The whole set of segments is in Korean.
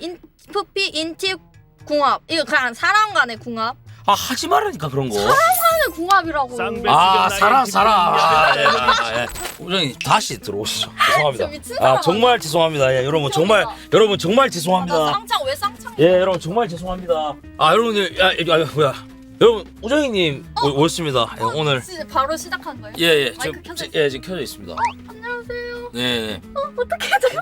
인프피 인티 궁합 이거 그냥 사람 간의 궁합 아 하지 말라니까 그런 거. 간의 궁합이라고 쌍배- 아 사랑. 기분이 아, 예, 아, 예. 우정이 다시 들어오시죠. 죄송합니다. 진짜 미친 아 사람 정말 죄송합니다. 예, 여러분 정말 여러분 정말 아, 나 죄송합니다. 쌍창 왜 쌍창 예 여러분 정말 죄송합니다. 아 여러분들 야, 야, 야 뭐야 여러분 우정이님 오- 오셨습니다. 예, 오늘 진짜 바로 시작한 거예요? 예예 마이크 지금 켜져 지- 예 지금 켜져 있습니다. 안녕하세요 네. 네. 어떻게 돼요?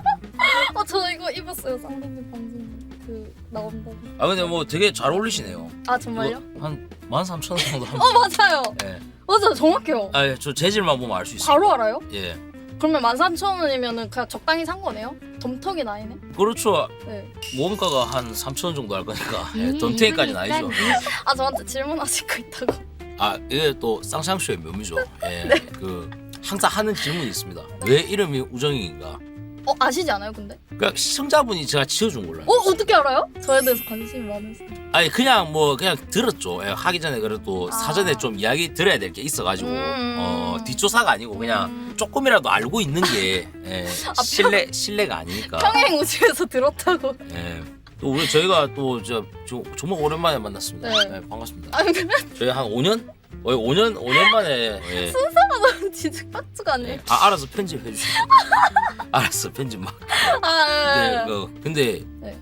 어저 이거 입었어요 쌍둥이 방송 그 나온다고 아 근데 뭐 되게 잘 어울리시네요. 아 정말요? 이거 한 13,000원 정도 합니다. 어 맞아요 예. 맞아요 정확해요 아, 예, 저 재질만 보면 알 수 있어요. 바로 알아요? 예. 그러면 13,000원이면은 그냥 적당히 산 거네요? 덤턱이 나이네? 그렇죠. 네. 모험가가 한 3,000원 정도 할 거니까 예, 음, 덤탱이까지는 아니죠. 아 저한테 질문하실 거 있다고 아 이게 또 쌍쌍쇼의 묘미죠. 예. 네. 그 항상 하는 질문이 있습니다. 왜 이름이 우정이인가? 어 아시지 않아요 근데? 그러니까 시청자분이 제가 지어준 걸로. 어 알고 있어요. 어떻게 알아요? 저에 대해서 관심이 많으세요 아니 그냥 뭐 그냥 들었죠. 예, 하기 전에 그래도 아. 사전에 좀 이야기 들어야 될 게 있어가지고 음. 어 뒷조사가 아니고 그냥 음. 조금이라도 알고 있는 게 예, 아, 신뢰 신뢰가 아니니까. 평행 우주에서 들었다고 예. 또 우리 저희가 또저 정말 오랜만에 만났습니다. 네. 예, 반갑습니다. 아 그래? 저희 한 5년? 거의 5년 5년 만에 예. 진짜 깍지가 아니에요 예. 아 알아서 편집해 주시고. 알았어 편집 막. 아 네, 네. 그, 근데 네.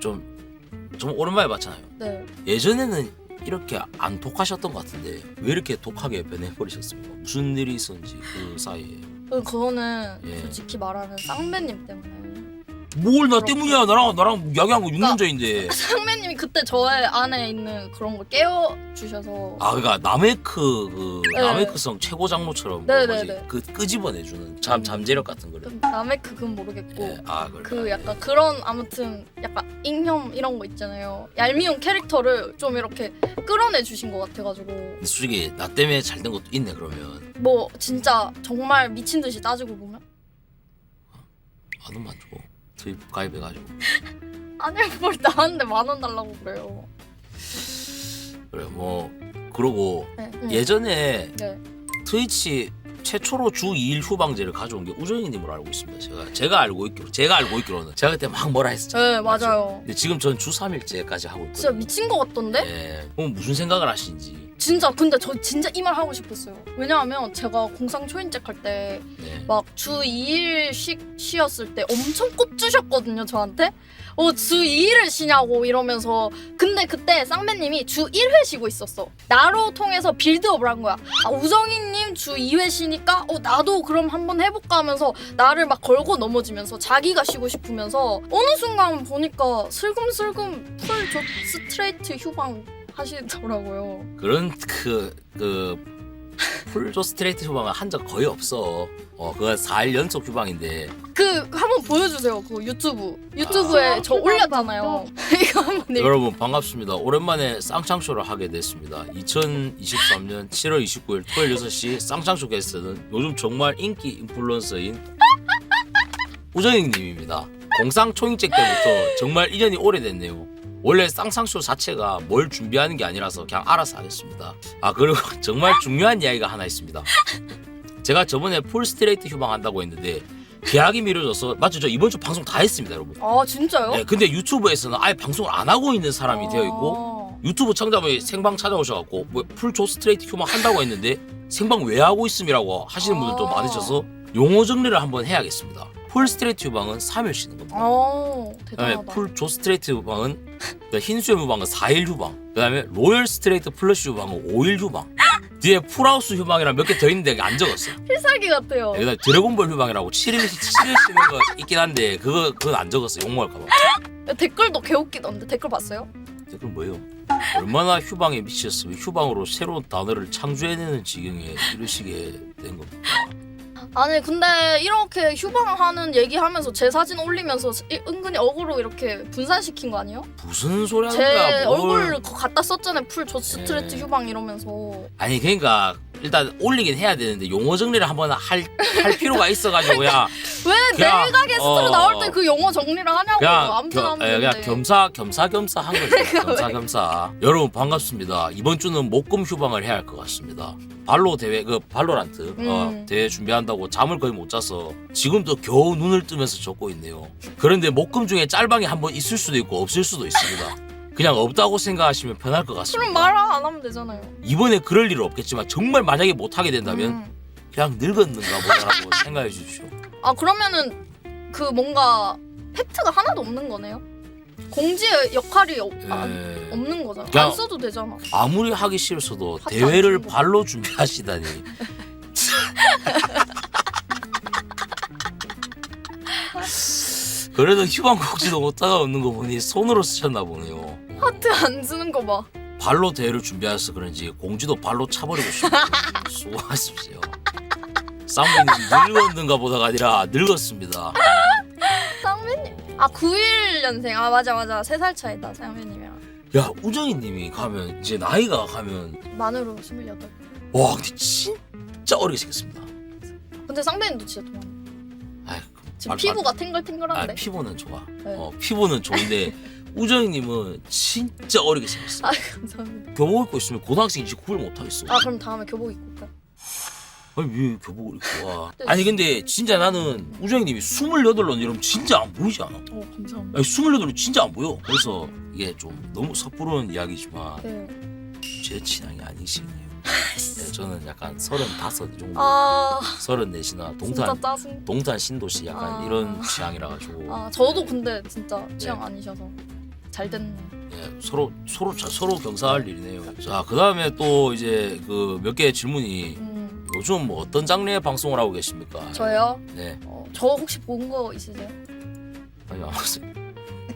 좀 오랜만에 봤잖아요. 네. 예전에는 이렇게 안 독하셨던 것 같은데 왜 이렇게 독하게 변해버리셨습니까? 무슨 일이 있었는지 그 사이에. 그- 그거는 예. 솔직히 말하는 쌍배님 때문에 뭘 나 때문이야 나랑 나랑 이야기한 거 6년 전인데. 쌍배님이 그때 저의 안에 있는 그런 걸 깨워 주셔서 아 그러니까 나메크 그 네. 나메크성 최고 장로처럼 네, 그 뭐지? 네, 네. 그 끄집어내주는 잠 잠재력 같은 거를. 남의 그건 모르겠고 예, 아 그래. 그 약간 그런 아무튼 약간 잉혐 이런 거 있잖아요. 얄미운 캐릭터를 좀 이렇게 끌어내 주신 것 같아가지고 근데 솔직히 나 때문에 잘 된 것도 있네 그러면 뭐 진짜 정말 미친 듯이 따지고 보면 만 원만 줘. 트입 가입해가지고. 아니 뭘 나한테 만 원 달라고 그래요. 그래 뭐 그러고 네. 응. 예전에 네. 트위치 최초로 주 2일 휴방제를 가져온 게 우정이님으로 알고 있습니다. 제가 제가 알고 있기로 제가 알고 있기로는 제가 그때 막 뭐라 했었죠. 네 맞아요. 근데 지금 전 주 3일제까지 하고 있거든요. 진짜 미친 것 같던데? 예. 그럼 무슨 생각을 하시는지. 진짜 근데 저 진짜 이 말 하고 싶었어요. 왜냐하면 제가 공상 초인책 할 때 네. 막 주 2일씩 쉬었을 때 엄청 꼽주셨거든요 저한테 어주 2일을 쉬냐고 이러면서 근데 그때 쌍배님이 주 1회 쉬고 있었어 나로 통해서 빌드업을 한 거야 아 우정이님 주 2회 쉬니까 어 나도 그럼 한번 해볼까 하면서 나를 막 걸고 넘어지면서 자기가 쉬고 싶으면서 어느 순간 보니까 슬금슬금 풀 조 스트레이트 휴방 하시더라고요 그런 그 그 풀조 스트레이트 휴방은 한 적 거의 없어. 어, 그거 4일 연속 휴방인데 그 한번 보여주세요 그 유튜브 유튜브에 아, 저 올렸잖아요 이거 한번 읽- 여러분 반갑습니다. 오랜만에 쌍창쇼를 하게 됐습니다. 2023년 7월 29일 토요일 6시 쌍창쇼 게스트는 요즘 정말 인기 인플루언서인 우정익님입니다. 공상 초인책 때부터 정말 인연이 오래됐네요. 원래 쌍쌍쇼 자체가 뭘 준비하는 게 아니라서 그냥 알아서 하겠습니다. 아 그리고 정말 중요한 이야기가 하나 있습니다. 제가 저번에 풀 스트레이트 휴방한다고 했는데 계약이 미뤄져서 맞죠? 저 이번 주 방송 다 했습니다, 여러분. 아 진짜요? 네, 근데 유튜브에서는 아예 방송을 안 하고 있는 사람이 되어 있고 아. 유튜브 청자분이 생방 찾아오셔갖고 뭐 풀조 스트레이트 휴방 한다고 했는데 생방 왜 하고 있음이라고 하시는 분들도 아. 많으셔서 용어 정리를 한번 해야겠습니다. 풀 스트레이트 휴방은 3일 쉬는 겁니다. 어 그다음에 대단하다. 풀조 스트레이트 휴방은 그 흰수염 휴방은 4일 휴방. 그다음에 로열 스트레이트 플러시 휴방은 5일 휴방. 뒤에 풀하우스 휴방이랑 몇 개 더 있는데 안 적었어요. 필살기 같아요. 그다음에 드래곤볼 휴방이라고 7일 7일 쉬는 거 있긴 한데 그거 그건 안 적었어요. 욕먹을까봐. 댓글도 개웃기던데 댓글 봤어요? 댓글 뭐예요? 얼마나 휴방에 미쳤으면 휴방으로 새로운 단어를 창조해내는 지경에 이르시게 된 겁니다. 아니 근데 이렇게 휴방하는 얘기하면서 제 사진 올리면서 이- 은근히 어그로 이렇게 분산시킨 거 아니에요? 무슨 소리 하는 제 거야? 뭘. 그거 갖다 썼잖아요. 풀 조스트레트 예. 휴방 이러면서. 아니 그러니까 일단 올리긴 해야 되는데 용어 정리를 한번 할, 할 필요가 있어가지고 그냥 왜 그냥, 내가 게스트로 어. 나올 때그 영어 정리를 하냐고 그냥, 아무튼 겸, 하면 예, 그냥 되는데. 겸사 겸사겸사 한 거죠. 겸사겸사. 여러분 반갑습니다. 이번 주는 목금 휴방을 해야 할 것 같습니다. 발로 대회 그 발로란트 어, 음. 대회 준비한다고 잠을 거의 못 자서 지금도 겨우 눈을 뜨면서 적고 있네요. 그런데 목금 중에 짤방이 한 번 있을 수도 있고 없을 수도 있습니다. 그냥 없다고 생각하시면 편할 것 같습니다. 그럼 말 안 하면 되잖아요. 이번에 그럴 일은 없겠지만 정말 만약에 못 하게 된다면 음. 그냥 늙었는가 보다라고 생각해 주십시오. 아 그러면은 그 뭔가 팩트가 하나도 없는 거네요. 공지의 역할이 없, 안, 예. 없는 거잖아. 그냥- 안 써도 되잖아. 아무리 하기 싫어서도 하지 대회를 않는 거. 발로 준비하시다니. 그래도 휴방곡지도 못하가 없는 거 보니 손으로 쓰셨나 보네요. 하트 안 쓰는 거 봐. 발로 대회를 준비해서 그런지 공지도 발로 차버리고 싶네요. 수고하십시오. 쌍배님 늙었는가 보다가 아니라 늙었습니다. 쌍배님. 아 91년생. 아 맞아 맞아. 3살 차이다 쌍배님이랑. 야 우정이님이 가면 이제 나이가 가면 만으로 28. 와 근데 진짜 어리게 생겼습니다. 근데 쌍배님도 진짜 동안. 아이, 지금 말- 피부가 아 탱글탱글한데. 피부는 좋아. 네. 어 피부는 좋은데 우정이님은 진짜 어리게 생겼어. 아 감사합니다. 교복 입고 있으면 고등학생인지 구별 못 하겠어. 아 그럼 다음에 교복 입고 올까? 아니 왜 교복을 입고 와? 네. 아니 근데 진짜 나는 우정이님이 28론 이러면 진짜 안 보이지 않아? 어 감사합니다. 아니 28론 진짜 안 보여. 그래서 이게 좀 너무 섣부른 이야기지만 네. 제 취향이 아니시네요. 네, 저는 약간 35 정도, 아 34이나 진짜 동탄 짜증. 동탄 신도시 약간 아. 이런 취향이라 가지고 아 저도 근데 진짜 취향 네. 아니셔서 잘 됐네. 예, 서로 서로 자- 서로 경사할 일이네요. 자 그다음에 또 이제 그 몇 개의 질문이 음 요즘 뭐 어떤 장르의 방송을 하고 계십니까? 저요? 네. 어, 저 혹시 본 거 있으세요? 아니 아무튼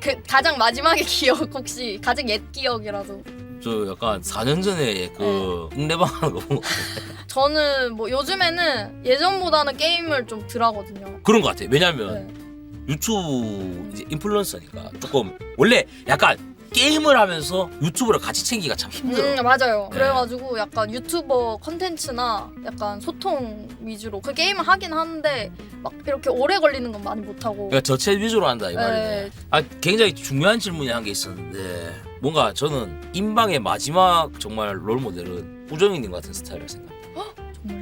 그 가장 마지막에 기억 혹시 가장 옛 기억이라도 저 약간 4년 전에 그 네. 응대방 하는 거본 거. 저는 뭐 요즘에는 예전보다는 게임을 좀 덜하거든요. 그런 것 같아. 왜냐면 네. 유튜브 이제 인플루언서니까 조금 원래 약간 게임을 하면서 유튜브를 같이 챙기기가 참 힘들어. 음 맞아요. 네. 그래가지고 약간 유튜버 컨텐츠나 약간 소통 위주로 그 게임을 하긴 하는데 막 이렇게 오래 걸리는 건 많이 못 하고. 그러니까 저체 위주로 한다 이 말이네. 네. 아 굉장히 중요한 질문이 한 게 있었는데 뭔가 저는 인방의 마지막 정말 롤 모델은 우정희님 같은 스타일을 생각.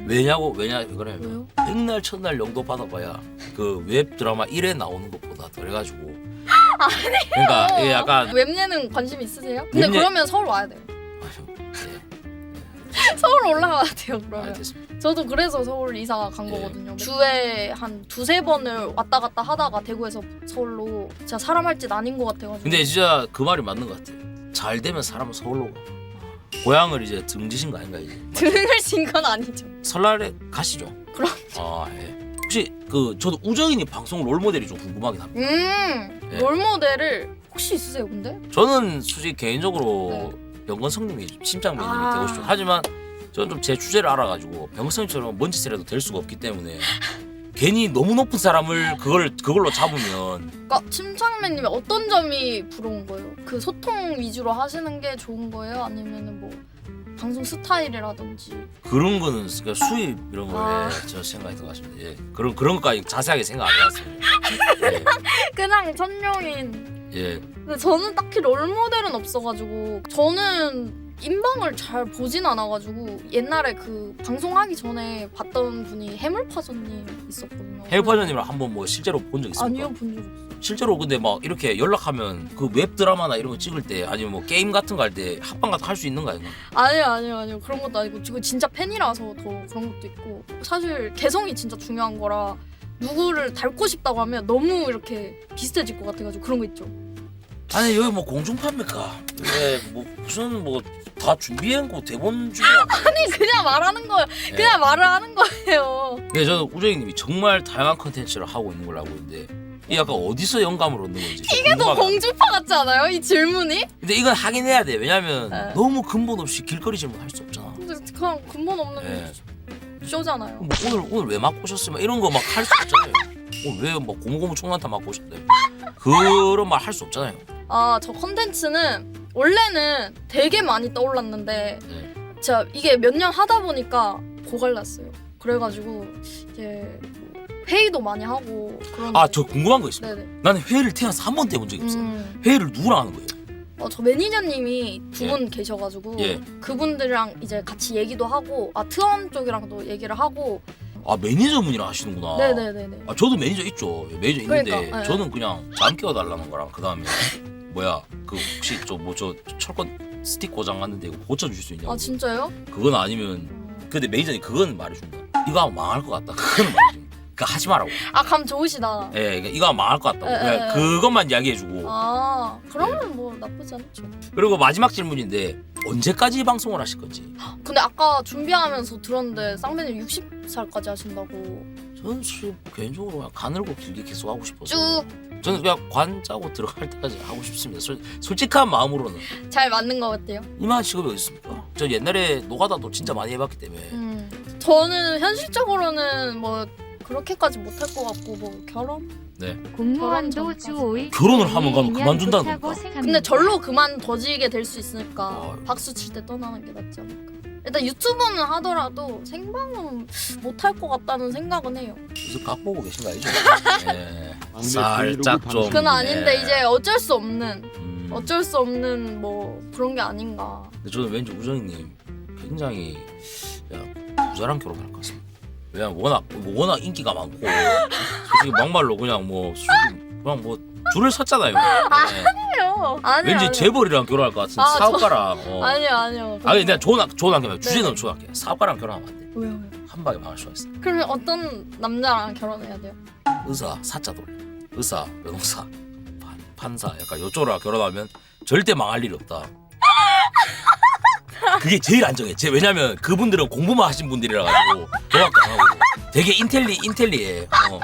왜냐고 왜냐 그러면 왜요? 백날 첫날 영도 받아봐야 그 웹 드라마 1에 나오는 것보다 덜해가지고. 그러니까 이게 약간 웹예능 관심 있으세요? 근데 웹예- 그러면 서울 와야 돼요. 아휴, 네, 서울 올라가야 돼요. 그러면. 알겠습니다. 저도 그래서 서울 이사 간 예. 거거든요. 주에 한 두세 번을 왔다 갔다 하다가 대구에서 서울로 진짜 사람 할 짓 아닌 것 같아가지고. 근데 진짜 그 말이 맞는 것 같아. 잘 되면 사람은 서울로 가. 고향을 이제 등지신 거 아닌가 이제. 등을 진 건 아니죠. 설날에 가시죠. 그럼. 아 예. 혹시 그 저도 우정이님 방송 롤 모델이 좀 궁금하긴 합니다. 음, 예. 롤모델을 혹시 있으세요, 근데? 저는 솔직히 개인적으로 병건성님이 심장맨님이 네. 아. 되고 싶죠. 하지만 저는 좀 제 주제를 알아가지고 병건성님처럼 뭔 짓이라도 될 수가 없기 때문에 괜히 너무 높은 사람을 그걸 그걸로 잡으면 그러니까 침착맨님이 어떤 점이 부러운 거예요? 그 소통 위주로 하시는 게 좋은 거예요? 아니면은 뭐 방송 스타일이라든지 그런 거는 그러니까 수입 이런 거에 아. 저 생각이 들어가십니다. 예. 그런 그런 것까지 자세하게 생각 안 해봤습니다. 그냥 천룡인 예. 예. 근데 저는 딱히 롤 모델은 없어가지고 저는 인방을 잘 보진 않아가지고 옛날에 그 방송하기 전에 봤던 분이 해물파전님 있었거든요. 해외파전님이랑 한번 뭐 실제로 본 적 있습니까? 아니요 본 적 없어요. 실제로 근데 막 이렇게 연락하면 그 웹 드라마나 이런 거 찍을 때 아니면 뭐 게임 같은 거 할 때 합방 같은 거 할 수 있는 거 아닌가? 아니요 아니요 아니요 그런 것도 아니고 지금 진짜 팬이라서 더 그런 것도 있고 사실 개성이 진짜 중요한 거라 누구를 닮고 싶다고 하면 너무 이렇게 비슷해질 것 같아가지고 그런 거 있죠. 아니 여기 뭐 공중파입니까? 왜뭐 무슨 뭐 다 준비해놓고 대본 준비 아니 그냥 말하는 거예요. 그냥 말을 하는 거예요. 네 저는 우정희님이 정말 다양한 컨텐츠를 하고 있는 걸로 알고 있는데 이 약간 어디서 영감을 얻는 건지 이게 더 공주파 같지 않아요? 이 질문이? 근데 이건 하긴 해야 돼 왜냐면 네. 너무 근본 없이 길거리 질문 할 수 없잖아 근데 그냥 근본 없는 네. 쇼잖아요. 뭐 오늘 오늘 왜 맞고 오셨으면 이런 거 막 할 수 없잖아요 오늘 왜뭐 고무고무 총난타 맞고 오셨대 그런 말 할 수 없잖아요 아 저 컨텐츠는 원래는 되게 많이 떠올랐는데 네. 제가 이게 몇 년 하다 보니까 고갈났어요. 그래가지고 이제 뭐 회의도 많이 하고 그런. 아 저 궁금한 거 있습니다. 네네. 나는 회의를 태어나서 한 번도 해본 적이 없어. 음. 회의를 누구랑 하는 거예요? 어, 저 매니저님이 두 예. 분 계셔가지고 예. 그분들이랑 이제 같이 얘기도 하고 아 트원 쪽이랑도 얘기를 하고 아 매니저분이랑 하시는구나. 네네네네. 아 저도 매니저 있죠. 매니저 있는데 그러니까, 예. 저는 그냥 잠 깨워달라는 거랑 그 다음에 뭐야 그 혹시 저 뭐 저 철권 스틱 고장 났는데 이거 고쳐줄 수 있냐고. 아 진짜요? 그건 아니면 근데 매니저님 그건 말해준다. 이거 하면 망할 것 같다. 그거는 말해준다. 그거 하지 말라고. 아감 좋으시다. 예, 그러니까 이거 하면 망할 것 같다고. 예, 그냥 예, 예. 그것만 이야기해주고. 아 그러면 뭐 나쁘지 않죠. 그리고 마지막 질문인데 언제까지 방송을 하실 건지. 근데 아까 준비하면서 들었는데 쌍배님 60살까지 하신다고 저는 개인적으로 그냥 가늘고 길게 계속 하고 싶어서. 쭉잘 저는 그냥 관 짜고 들어갈 때까지 하고 싶습니다. 솔, 솔직한 마음으로는 맞는 것 같아요. 이만한 직업이 어디 있습니까? 저 옛날에 노가다도 진짜 많이 해봤기 때문에 음 저는 현실적으로는 뭐 그렇게까지 못할 것 같고 뭐 결혼? 네. 공무원도 주 5일 결혼을 하면 가면 그만둔다는 겁니까? 근데 절로 그만 둬지게 될 수 있으니까 어. 박수 칠 때 떠나는 게 낫지 않을까. 일단 유튜브는 하더라도 생방은 못할 것 같다는 생각은 해요. 그래서 각 보고 계신 거 알죠? 예. 막내 살짝 브이로그 좀. 그건 아닌데 예. 이제 어쩔 수 없는 음. 어쩔 수 없는 뭐 그런 게 아닌가. 근데 저는 왠지 우정이님 굉장히 그냥 부자랑 결혼할 것 같습니다. 왜냐면 워낙 뭐 워낙 인기가 많고 솔직히 막말로 그냥 뭐 수- 그냥 뭐 줄을 섰잖아요. 예. 아니요. 아니요. 왠지 아니요. 재벌이랑 결혼할 것 같은 아, 저- 사업가랑. 어. 아니요 아니요. 아니 내가 좋은 학 좋은 네. 주제는 좋은 학교 사업가랑 결혼하면 안 돼. 왜요 왜요? 한 방에 망할 수가 있어. 그러면 어떤 남자랑 결혼해야 돼요? 의사 사자 돌려. 의사 변호사 판, 판사 약간 요쪽으로 결혼하면 절대 망할 일이 없다. 그게 제일 안정해. 제 왜냐면 그분들은 공부만 하신 분들이라 가지고 도학도 안 하고 되게 인텔리 인텔리해. 어.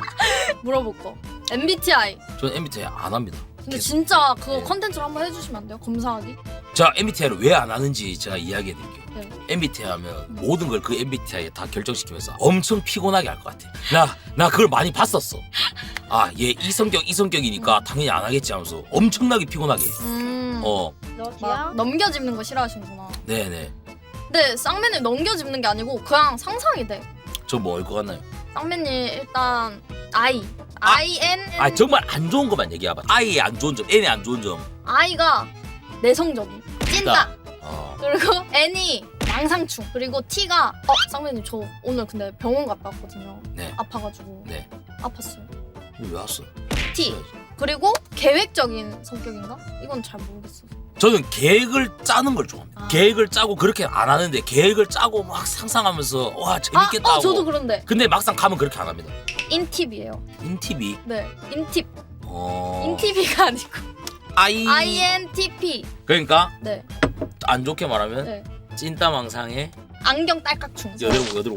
물어볼 거. MBTI. 저는 MBTI 안 합니다. 근데 계속. 진짜 그거 네. 컨텐츠로 한번 해주시면 안 돼요? 검사하기? 자 MBTI를 왜 안 하는지 제가 이야기해 드릴게요. 네. MBTI 하면 모든 걸 그 MBTI에 다 결정시키면서 엄청 피곤하게 할 것 같아. 나, 나 그걸 많이 봤었어. 아, 얘 이 성격, 이 성격이니까 당연히 안 하겠지 하면서 엄청나게 피곤하게. 음. 어, 막 넘겨짚는 거 싫어하시는구나. 네네. 근데 쌍배님 넘겨짚는 게 아니고 그냥 상상이 돼. 저뭐할것 같나요? 쌍배님 일단 I. 아. I N 아, 정말 안 좋은 것만 얘기해봐. I의 안 좋은 점, N의 안 좋은 점. I가 내성적인 찐따. 어, 그리고 N이 망상충. 그리고 T가 어 쌍배님 저 오늘 근데 병원 갔다 왔거든요. 네. 아파가지고 네. 아팠어요. 이거 왜 왔어? T. 그리고 계획적인 성격인가? 이건 잘 모르겠어. 저는 계획을 짜는 걸 좋아합니다. 아. 계획을 짜고 그렇게 안 하는데 계획을 짜고 막 상상하면서 와 재밌겠다 아, 어, 하고. 저도 그런데 근데 막상 가면 그렇게 안 합니다. 인팁이에요. 인팁이 네, 인팁. 어 인팁이가 아니고 I INTP. 그러니까 네, 안 좋게 말하면 네. 찐따망상에 안경 딸깍충.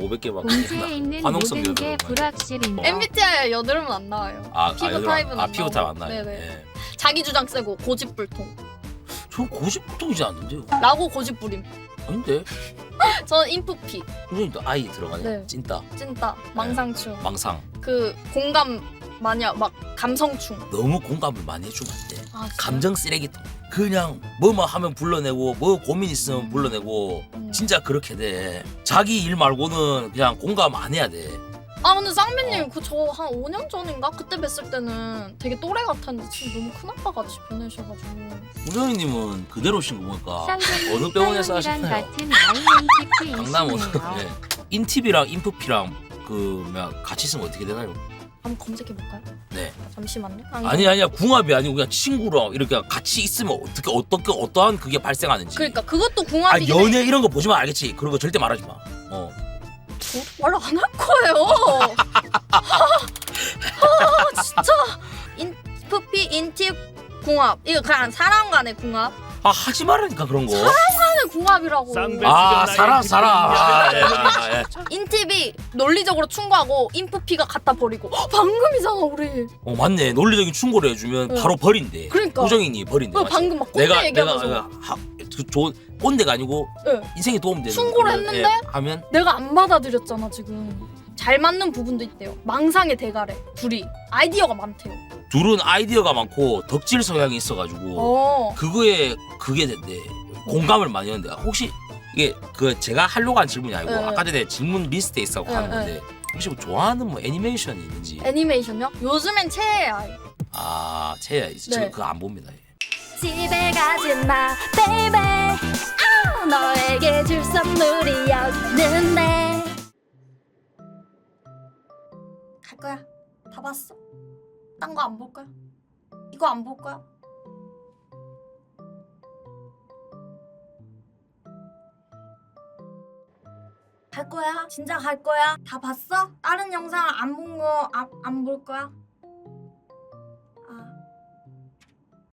오백 개 받고 공지에 있는 환원성 모든 게 개. 불확실입니다. MBTI 여드름은 안 나와요. 아, 피부 아, 타입은 아 안 피부 타입 안. 나요. 네네. 예. 자기 주장 세고 고집불통. 전 고집부통이지 않는데요. 라고 고집부림. 아닌데 저는 인프피. 선생님도 아이 들어가네. 네. 찐따 찐따. 망상충. 망상 그 공감 마녀 막 감성충. 너무 공감을 많이 해주면 안 돼. 아? 감정 쓰레기통. 그냥 뭐뭐 하면 불러내고 뭐 고민 있으면 음. 불러내고 음. 진짜 그렇게 돼. 자기 일 말고는 그냥 공감 안 해야 돼. 아 근데 쌍배님 어. 그저 한 5년 전인가 그때 뵀을 때는 되게 또래 같았는데 지금 너무 큰 아빠 같이 변하셔가지고. 우정이님은 그대로신 거 보니까 어느 병원에서 하셨나요? 강남 어느 이시네요. 네. 인팁이랑 인프피랑 그 뭐야 같이 있으면 어떻게 되나요? 한번 검색해 볼까요? 네. 잠시만요. 아니 아니야 궁합이 아니고 그냥 친구랑 이렇게 같이 있으면 어떻게 어떻게 어떠한 그게 발생하는지. 그러니까 그것도 아 궁합이긴 해. 연애 이런 거 보지만 알겠지. 그런 거 절대 말하지 마. 어. 저도 말을 안할 거예요. 아, 진짜 인프피 인팁 궁합 이거 그냥 사람 간의 궁합 아 하지 말라니까 그런 거. 간의 궁합이라고 쌍배- 아 지금 살아 나의 살아. 아, 예, 아, 예. 인팁이 논리적으로 충고하고 인프피가 갖다 버리고 어, 방금이잖아 우리 어 맞네. 논리적인 충고를 해주면 응. 바로 버린대. 그러니까. 우정인이 버린대. 어, 맞지? 방금 막 꼰대 내가 얘기하면서 내가 하, 그 좋은 꼰대가 아니고 예. 인생에 도움 되는 충고를 그런, 했는데? 예, 하면 내가 안 받아들였잖아 지금 잘 맞는 부분도 있대요 망상의 대가래 둘이 아이디어가 많대요 둘은 아이디어가 많고 덕질 성향이 있어가지고 어 그거에 그게 된대 공감을 많이 하는데 혹시 이게 그 제가 하려고 한 질문이 아니고 네. 아까 전에 질문 리스트에 있어 네, 하는 건데 혹시 뭐 좋아하는 뭐 애니메이션이 있는지 애니메이션요? 요즘엔 최애야. 아 채야 있어 저 네. 그거 안 봅니다 예. 집에 가지 마, 베이베. 아, 너에게 줄 선물이었는데. 갈 거야. 다 봤어. 딴 거 안 볼 거야. 이거 안 볼 거야. 갈 거야. 진짜 갈 거야. 다 봤어? 다른 영상 안 본 거 안 안 볼 거야?